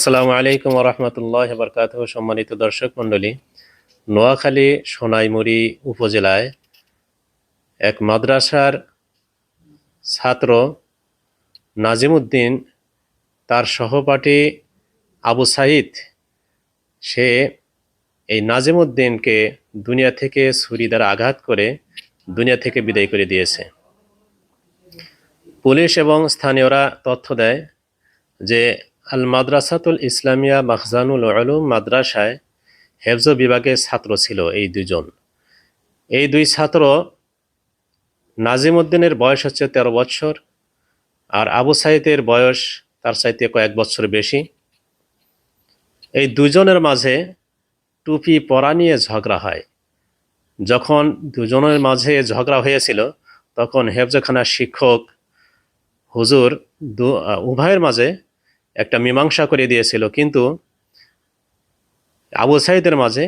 আসসালামু আলাইকুম রহমতুল্লাহ বরকাত সম্মানিত দর্শক মণ্ডলী। নোয়াখালী সোনাইমুড়ি উপজেলায় এক মাদ্রাসার ছাত্র নাজিমুদ্দিন, তার সহপাঠী আবু সাইদ সে এই নাজিমুদ্দিনকে দুনিয়া থেকে ছুরি দ্বারা আঘাত করে দুনিয়া থেকে বিদায় করে দিয়েছে। পুলিশ এবং স্থানীয়রা তথ্য দেয় যে আল মাদ্রাসাতুল ইসলামিয়া মাখজানুল আলুম মাদ্রাসায় হেফজ বিভাগের ছাত্র ছিল এই দুজন এই দুই ছাত্র নাজিমুদ্দিনের বয়স হচ্ছে তেরো বছর আর আবু সাইদের বয়স তার চাইতে কয়েক বছর বেশি। এই দুজনের মাঝে টুপি পরা নিয়ে ঝগড়া হয়। যখন দুজনের মাঝে ঝগড়া হয়েছিল, তখন হেফজখানার শিক্ষক হুজুর দু উভয়ের মাঝে একটা মীমাংসা করে দিয়েছিল, কিন্তু আবু সাইদের মাঝে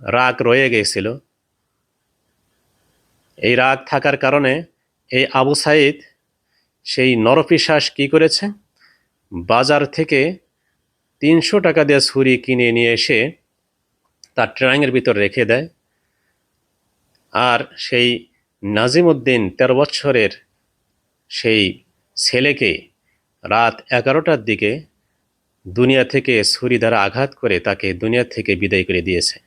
রাগ রয়ে গিয়েছিল। এই রাগ থাকার কারণে এই আবু সাইদ সেই নরপিশ্বাস কি করেছে? বাজার থেকে তিনশো টাকা দিয়ে ছুরি কিনে নিয়ে এসে তার ট্রাঙের ভিতর রেখে দেয়। আর সেই নাজিমুদ্দিন তেরো বছরের সেই ছেলেকে রাত এগারোটার দিকে দুনিয়া থেকে ছুরি দ্বারা আঘাত করে তাকে দুনিয়া থেকে বিদায় করে দিয়েছে।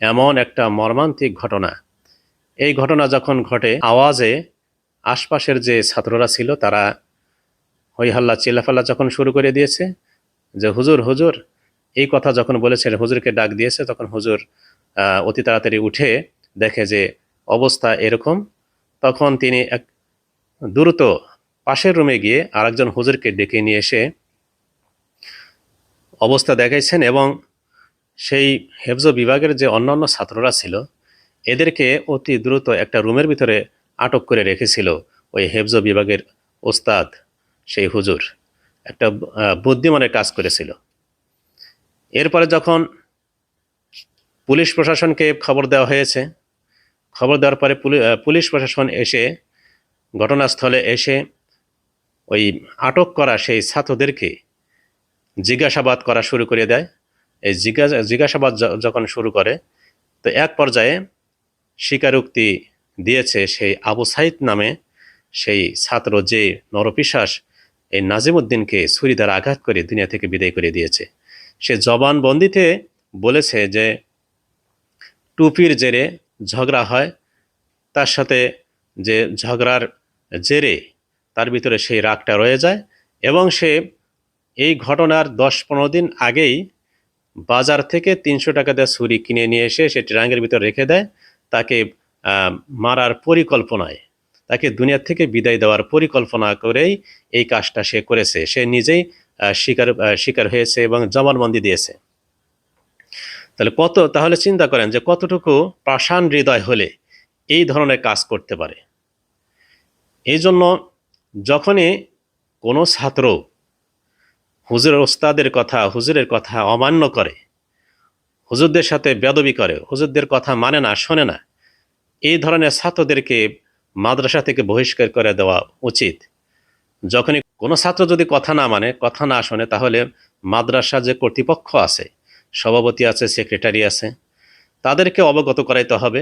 এমন একটা মর্মান্তিক ঘটনা। এই ঘটনা যখন ঘটে, আওয়াজে আশপাশের যে ছাত্ররা ছিল তারা হইহাল্লা চিল্লাফাল্লা যখন শুরু করে দিয়েছে, যে হুজুর হুজুর, এই কথা যখন বলেছে, হুজুরকে ডাক দিয়েছে, তখন হুজুর অতি তাড়াতাড়ি উঠে দেখে যে অবস্থা এরকম। তখন তিনি এক দ্রুত পাশের রুমে গিয়ে আরেকজন হুজুরকে ডেকে নিয়ে এসে অবস্থা দেখাইছেন এবং সেই হেফজ বিভাগের যে অন্যান্য ছাত্ররা ছিল, এদেরকে অতি দ্রুত একটা রুমের ভিতরে আটক করে রেখেছিল ওই হেফজ বিভাগের ওস্তাদ, সেই হুজুর। একটা বুদ্ধিমানের কাজ করেছিল। এরপরে যখন পুলিশ প্রশাসনকে খবর দেওয়া হয়েছে, খবর দেওয়ার পরে পুলিশ প্রশাসন এসে ঘটনাস্থলে এসে ওই আটক করা সেই ছাত্রদেরকে জিজ্ঞাসাবাদ করা শুরু করে দেয়। এই জিজ্ঞাসা, জিজ্ঞাসাবাদ যখন শুরু করে, তো এক পর্যায়ে স্বীকারোক্তি দিয়েছে সেই আবু সাইদ নামে সেই ছাত্র যে নরপিশ্বাস এই নাজিমুদ্দিনকে ছুরি দ্বারা আঘাত করে দুনিয়া থেকে বিদায় করে দিয়েছে। সে জবানবন্দিতে বলেছে যে টুপির জেরে ঝগড়া হয়, তার সাথে যে ঝগড়ার জেরে তার ভিতরে সেই রাগটা রয়ে যায় এবং সে এই ঘটনার দশ পনেরো দিন আগেই বাজার থেকে তিনশো টাকা দিয়ে ছুরি কিনে নিয়ে এসে সে ট্রাঙ্গের ভিতর রেখে দেয়। তাকে মারার পরিকল্পনায়, তাকে দুনিয়ার থেকে বিদায় দেওয়ার পরিকল্পনা করেই এই কাজটা সে করেছে। সে নিজেই শিকার শিকার হয়েছে এবং জবানবন্দি দিয়েছে। তাহলে কত, তাহলে চিন্তা করেন যে কতটুকু পাষাণ হৃদয় হলে এই ধরনের কাজ করতে পারে। এই জন্য যখনই কোনো ছাত্র হুজুরের ওস্তাদের কথা, হুজুরের কথা অমান্য করে, হুজুরদের সাথে বেদবি করে, হুজুরদের কথা মানে না, শোনে না, এই ধরনের ছাত্রদেরকে মাদ্রাসা থেকে বহিষ্কার করে দেওয়া উচিত। যখনই কোনো ছাত্র যদি কথা না মানে কথা না শোনে, তাহলে মাদ্রাসা যে কর্তৃপক্ষ আছে, সভাপতি আছে, সেক্রেটারি আছে, তাদেরকে অবগত করাইতে হবে।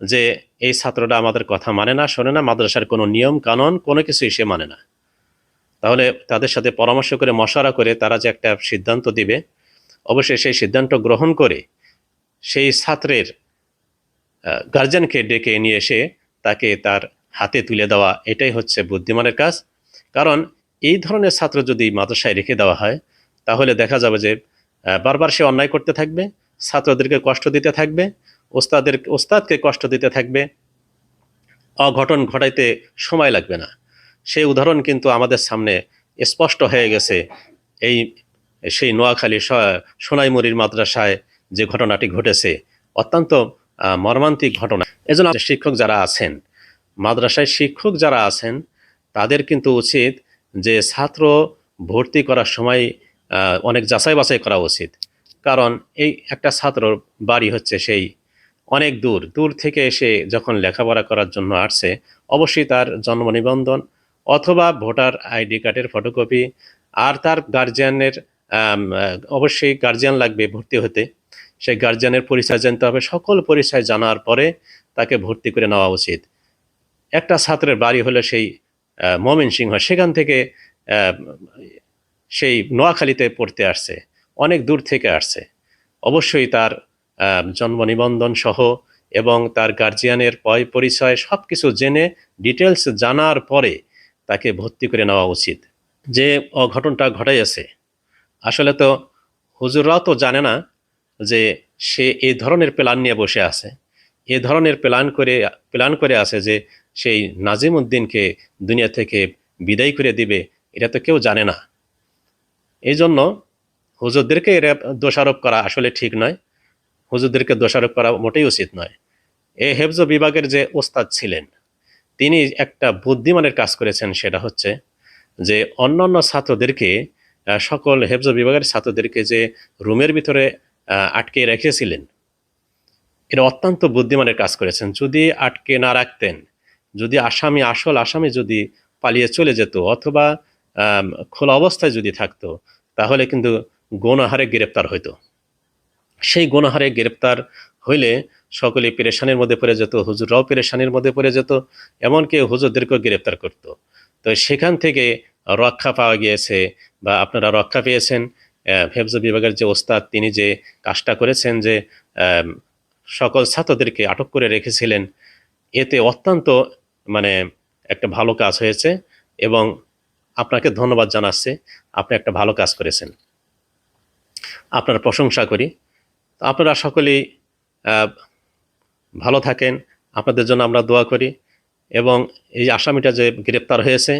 যে এই ছাত্রটা আমাদের কথা মানে না, শোনে না, মাদ্রাসার কোনো নিয়ম কানুন, কোনো কিছুই সে মানে না। তাহলে তাদের সাথে পরামর্শ করে, মশারা করে তারা যে একটা সিদ্ধান্ত দিবে, অবশ্যই সেই সিদ্ধান্ত গ্রহণ করে সেই ছাত্রের গার্জেনকে ডেকে নিয়ে এসে তাকে তার হাতে তুলে দেওয়া, এটাই হচ্ছে বুদ্ধিমানের কাজ। কারণ এই ধরনের ছাত্র যদি মাদ্রাসায় রেখে দেওয়া হয়, তাহলে দেখা যাবে যে বারবার সে অন্যায় করতে থাকবে, ছাত্রদেরকে কষ্ট দিতে থাকবে ওস্তাদের, ওস্তাদকে কষ্ট দিতে থাকবে। অঘটন ঘটাইতে সময় লাগবে না। সেই উদাহরণ কিন্তু আমাদের সামনে স্পষ্ট হয়ে গেছে। এই, সেই নোয়াখালী সোনাইমুড়ির মাদ্রাসায় যে ঘটনাটি ঘটেছে, অত্যন্ত মর্মান্তিক ঘটনা। এজন্য শিক্ষক যারা আছেন, মাদ্রাসায় শিক্ষক যারা আছেন, তাদের কিন্তু উচিত যে ছাত্র ভর্তি করার সময় অনেক যাচাই বাছাই করা উচিত। কারণ এই একটা ছাত্রর বাড়ি হচ্ছে সেই অনেক দূর দূর থেকে এসে যখন লেখাপড়া করার জন্য আসছে অবশ্যই তার জন্ম নিবন্ধন অথবা ভোটার আইডি কার্ডের ফটোকপি আর তার গার্জিয়ানের অবশ্যই গার্জিয়ান লাগবে ভর্তি হতে। সেই গার্জিয়ানের পরিচয় জানতে হবে সকল পরিচয় জানার পরে তাকে ভর্তি করে নেওয়া উচিত। একটা ছাত্রের বাড়ি হলো সেই আহ, ময়মনসিংহ সেখান থেকে সেই নোয়াখালীতে পড়তে আসছে অনেক দূর থেকে আসছে। অবশ্যই তার জন্ম নিবন্ধন সহ এবং তার গার্জিয়ানের পয় পরিচয় সব কিছু জেনে ডিটেলস জানার পরে তাকে ভর্তি করে নেওয়া উচিত যে অঘটনটা ঘটাইয়াছে। আসলে তো হুজুররাও তো জানে না যে সে এই ধরনের প্ল্যান নিয়ে বসে আছে। এ ধরনের প্ল্যান করে প্ল্যান করে আছে যে সেই নাজিম উদ্দিনকে দুনিয়া থেকে বিদায় করে দিবে, এটা তো কেউ জানে না। এই জন্য হুজুরদেরকে এরা দোষারোপ করা আসলে ঠিক নয়। হুজুরদেরকে দোষারোপ করা মোটেই উচিত নয়। এ হেফজ বিভাগের যে ওস্তাদ ছিলেন, তিনি একটা বুদ্ধিমানের কাজ করেছেন সেটা হচ্ছে যে অন্যান্য ছাত্রদেরকে সকল হেফজ বিভাগের ছাত্রদেরকে যে রুমের ভিতরে আটকে রেখেছিলেন, এরা অত্যন্ত বুদ্ধিমানের কাজ করেছেন। যদি আটকে না রাখতেন, যদি আসামি আসল আসামি যদি পালিয়ে চলে যেত অথবা খোলা অবস্থায় যদি থাকতো, তাহলে কিন্তু গণহারে গ্রেপ্তার হইতো। সেই গণহারে গ্রেপ্তার হইলে সকলে পেরেশানির মধ্যে পড়ে যেত, হুজুররাও পেরেশানির মধ্যে পড়ে যেত, এমনকি হুজুরদেরকেও গ্রেপ্তার করত। তো সেখান থেকে রক্ষা পাওয়া গিয়েছে বা আপনারা রক্ষা পেয়েছেন। হেফজ বিভাগের যে ওস্তাদ, তিনি যে কাজটা করেছেন যে সকল ছাত্রদেরকে আটক করে রেখেছিলেন, এতে অত্যন্ত মানে একটা ভালো কাজ হয়েছে এবং আপনাকে ধন্যবাদ জানাচ্ছে, আপনি একটা ভালো কাজ করেছেন। আপনার প্রশংসা করি। আপনারা সকলেই ভালো থাকেন। আপনাদের জন্য আমরা দোয়া করি এবং এই আসামিটা যে গ্রেপ্তার হয়েছে,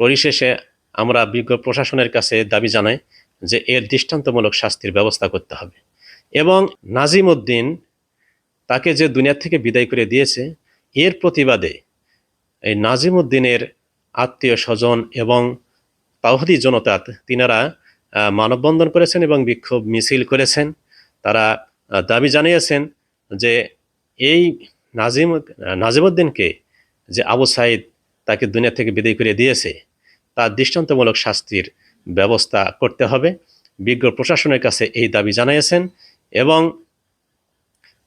পরিশেষে আমরা বিজ্ঞ প্রশাসনের কাছে দাবি জানাই যে এর দৃষ্টান্তমূলক শাস্তির ব্যবস্থা করতে হবে। এবং নাজিম উদ্দিন তাকে যে দুনিয়া থেকে বিদায় করে দিয়েছে, এর প্রতিবাদে এই নাজিম উদ্দিনের আত্মীয় স্বজন এবং তাওহদি জনতা তিনারা মানববন্ধন করেছেন এবং বিক্ষোভ মিছিল করেছেন। তারা দাবি জানিয়েছেন যে এই নাজিম নাজিমুদ্দিনকে যে আবু সাইদ তাকে দুনিয়া থেকে বিদায় করে দিয়েছে, তার দৃষ্টান্তমূলক শাস্তির ব্যবস্থা করতে হবে। বিজ্ঞ প্রশাসনের কাছে এই দাবি জানিয়েছেন এবং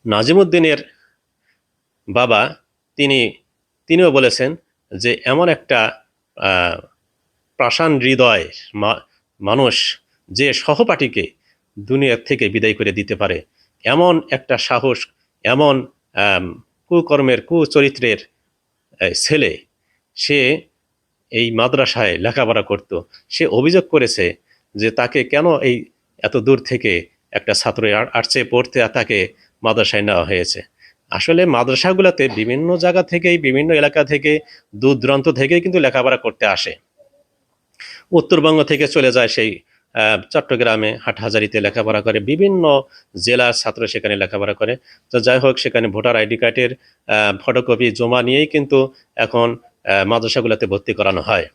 নাজিমুদ্দিনের বাবা তিনি, তিনিও বলেছেন যে এমন একটা প্রাসান হৃদয় মানুষ যে সহপাঠীকে দুনিয়া থেকে বিদায় করে দিতে পারে। এমন একটা সাহস, এমন কুকর্মের, কুচরিত্রের ছেলে, সে এই মাদ্রাসায় লেখাপড়া করত। সে অভিযোগ করেছে যে তাকে কেন এই এত দূর থেকে একটা ছাত্র আ- আসছে পড়তে তাকে মাদ্রাসায় নেওয়া হয়েছে। আসলে মাদ্রাসাগুলোতে বিভিন্ন জায়গা থেকেই, বিভিন্ন এলাকা থেকে দূর দূরান্ত থেকেই কিন্তু লেখাপড়া করতে আসে। উত্তরবঙ্গ থেকে চলে যায় সেই চট্টগ্রামে হাটহাজারিতে লেখাপড়া করে, বিভিন্ন জেলার ছাত্র সেখানে লেখাপড়া করে। তো যাই হোক, সেখানে ভোটার আইডি কার্ডের ফটোকপি জমা নিয়েই কিন্তু এখন মাদ্রাসাগুলোতে ভর্তি করানো হয়।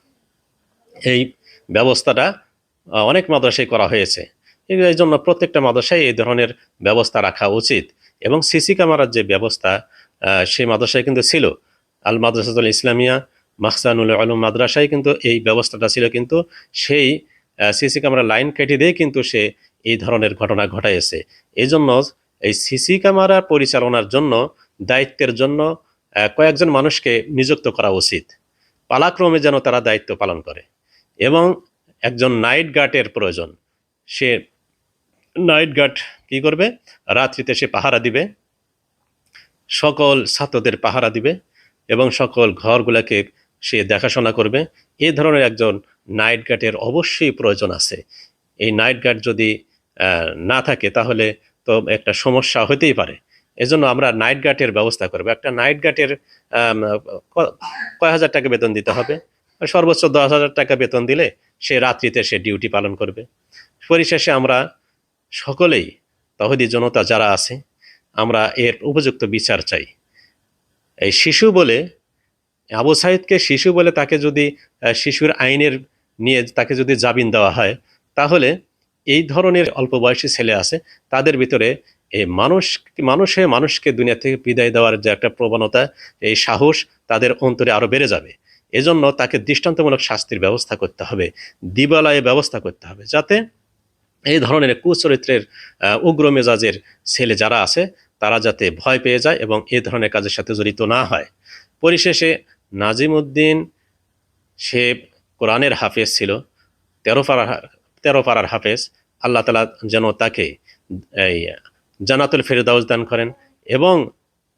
এই ব্যবস্থাটা অনেক মাদ্রাসায় করা হয়েছে। এই জন্য প্রত্যেকটা মাদ্রাসায় এই ধরনের ব্যবস্থা রাখা উচিত। এবং সিসি ক্যামেরার যে ব্যবস্থা সেই মাদ্রাসায় কিন্তু ছিল। আল মাদ্রাসাতুল ইসলামিয়া মাহসানুল আলম মাদ্রাসায় কিন্তু এই ব্যবস্থাটা ছিল। কিন্তু সেই সিসি ক্যামেরা লাইন কেটে দিয়ে কিন্তু সে এই ধরনের ঘটনা ঘটাইছে। এই জন্য এই সিসি ক্যামেরা পরিচালনার জন্য, দায়িত্বের জন্য কয়েকজন মানুষকে নিযুক্ত করা উচিত। পালাক্রমে যেন তারা দায়িত্ব পালন করে। এবং একজন নাইট গার্ডের প্রয়োজন। সে নাইট গার্ড কি করবে? রাত্রিতে সে পাহারা দিবে। সকল ছাত্রদের পাহারা দিবে এবং সকল ঘরগুলোকে সে দেখাশোনা করবে। এই ধরনের একজন নাইট গার্ডের অবশ্যই প্রয়োজন আছে। এই নাইট গার্ড যদি না থাকে তাহলে তো একটা সমস্যা হতেই পারে। এজন্য আমরা নাইট গার্ডের ব্যবস্থা করব। একটা নাইট গার্ডের কয় হাজার টাকা বেতন দিতে হবে? সর্বোচ্চ দশ হাজার টাকা বেতন দিলে সে রাত্রিতে সে ডিউটি পালন করবে। পরিশেষে আমরা সকলেই তহদি জনতা যারা আছে, আমরা এর উপযুক্ত বিচার চাই। এই শিশু বলে আবু সাইদকে শিশু বলে তাকে যদি শিশুর আইনের নিয়ে তাকে যদি জামিন দেওয়া হয়, তাহলে এই ধরনের অল্প বয়সী ছেলে আছে, তাদের ভিতরে এই মানুষ, মানুষে মানুষকে দুনিয়া থেকে বিদায় দেওয়ার যে একটা প্রবণতা, এই সাহস তাদের অন্তরে আরও বেড়ে যাবে। এজন্য তাকে দৃষ্টান্তমূলক শাস্তির ব্যবস্থা করতে হবে, দিবালয়ে ব্যবস্থা করতে হবে, যাতে এই ধরনের কুচরিত্রের উগ্র মেজাজের ছেলে যারা আছে, তারা যাতে ভয় পেয়ে যায় এবং এই ধরনের কাজের সাথে জড়িত না হয়। পরিশেষে নাজিম উদ্দিন সে কোরআনের হাফেজ ছিল, তেরো পাড়ার তেরো পাড়ার হাফেজ। আল্লাহ তালা যেন তাকে এই জানাতুল ফেরদাউস দান করেন এবং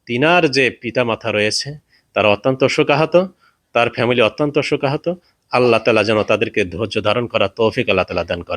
তিনার যে পিতামাতা রয়েছে, তারা অত্যন্ত শোকাহত তার ফ্যামিলি অত্যন্ত শোকাহত আল্লাহ তালা যেন তাদেরকে ধৈর্য ধারণ করা তৌফিক আল্লাহ তালা দান করেন।